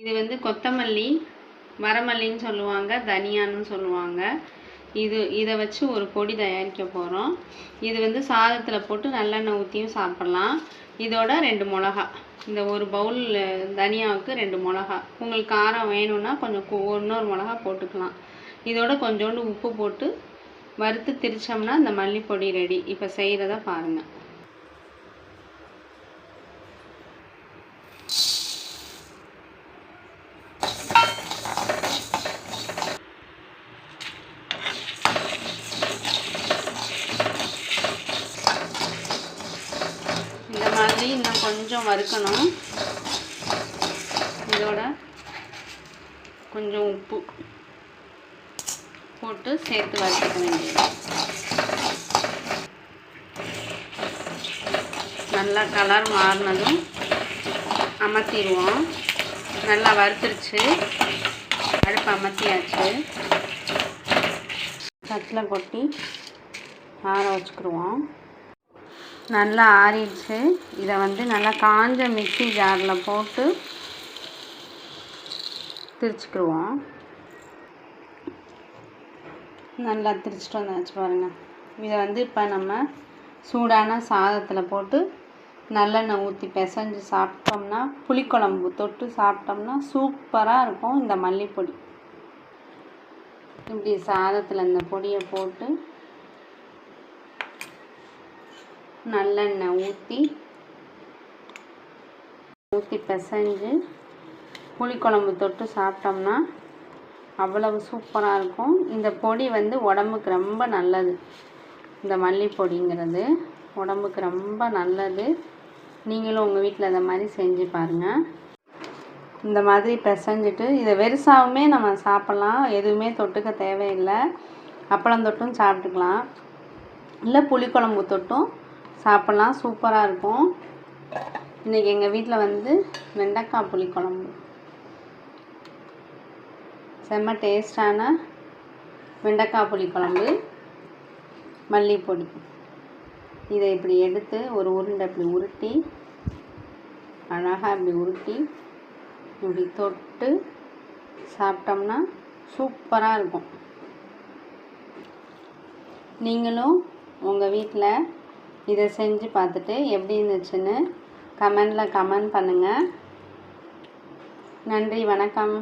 இது வந்து கொத்தமல்லி மரமல்லின்னு சொல்லுவாங்க தனியான்னு சொல்லுவாங்க. இது இதை வச்சு ஒரு பொடி தயாரிக்க போகிறோம் இது வந்து சாதத்தில் போட்டு நல்லெண்ணெய் ஊற்றியும் சாப்பிட்லாம். இதோட ரெண்டு மிளகா. இந்த ஒரு பவுல் தனியாவுக்கு ரெண்டு மிளகா. உங்களுக்கு காரம் வேணும்னா கொஞ்சம் இன்னொரு மிளகா போட்டுக்கலாம். இதோட கொஞ்சோண்டு உப்பு போட்டு வறுத்து திரிச்சோம்னா இந்த மல்லிப்பொடி ரெடி. இப்போ செய்கிறத பாருங்கள் இந்த மாதிரி இன்னும் கொஞ்சம் வறுக்கணும். இதோட கொஞ்சம் உப்பு போட்டு சேர்த்து வறுத்துக்க வேண்டியது. நல்லா கலர் மாறினதும் அமர்த்திடுவோம் நல்லா வறுத்துருச்சு. அடுப்பு அமர்த்தியாச்சு தட்டில் கொட்டி ஆற வச்சுக்கிடுவோம். நல்லா ஆறிடுச்சு. இதை வந்து நல்லா காஞ்ச மிக்சி ஜாரில் போட்டு திரிச்சுக்கிடுவோம் நல்லா திரிச்சிட்டு வந்தாச்சு பாருங்கள் இதை வந்து இப்போ நம்ம சூடான சாதத்தில் போட்டு நல்லெண்ணெய் ஊற்றி பிசைஞ்சு சாப்பிட்டோம்னா புளிக்குழம்பு தொட்டு சாப்பிட்டோம்னா சூப்பராக இருக்கும் இந்த மல்லிப்பொடி. இப்படி சாதத்தில் இந்த பொடியை போட்டு நல்லெண்ணெய் ஊற்றி ஊற்றி பிசைஞ்சு புளிக்குழம்பு தொட்டு சாப்பிட்டோம்னா அவ்வளவு சூப்பராக இருக்கும். இந்த பொடி வந்து உடம்புக்கு ரொம்ப நல்லது. இந்த மல்லிப்பொடிங்கிறது உடம்புக்கு ரொம்ப நல்லது. நீங்களும் உங்கள் வீட்டில் இதை மாதிரி செஞ்சு பாருங்கள் இந்த மாதிரி பிசைஞ்சிட்டு இதை வெறுசாகவுமே நம்ம சாப்பிட்லாம். எதுவுமே தொட்டுக்க தேவையில்லை. அப்பளம் தொட்டும் சாப்பிட்டுக்கலாம். இல்லை புளிக்குழம்பு தொட்டும் சாப்பிட்லாம் சூப்பராக இருக்கும். இன்றைக்கி எங்கள் வீட்டில் வந்து வெண்டைக்காய் புளிக்குழம்பு செம்ம டேஸ்டான வெண்டைக்காய் புளிக்குழம்பு மல்லிப்பொடி. இதை இப்படி எடுத்து ஒரு உருண்டை இப்படி உருட்டி அழகாக இப்படி உருட்டி இப்படி தொட்டு சாப்பிட்டோம்னா சூப்பராக இருக்கும். நீங்களும் உங்கள் வீட்டில் இதை செஞ்சு பார்த்துட்டு எப்படி இருந்துச்சுன்னு கமெண்டில் கமெண்ட் பண்ணுங்கள் நன்றி வணக்கம்.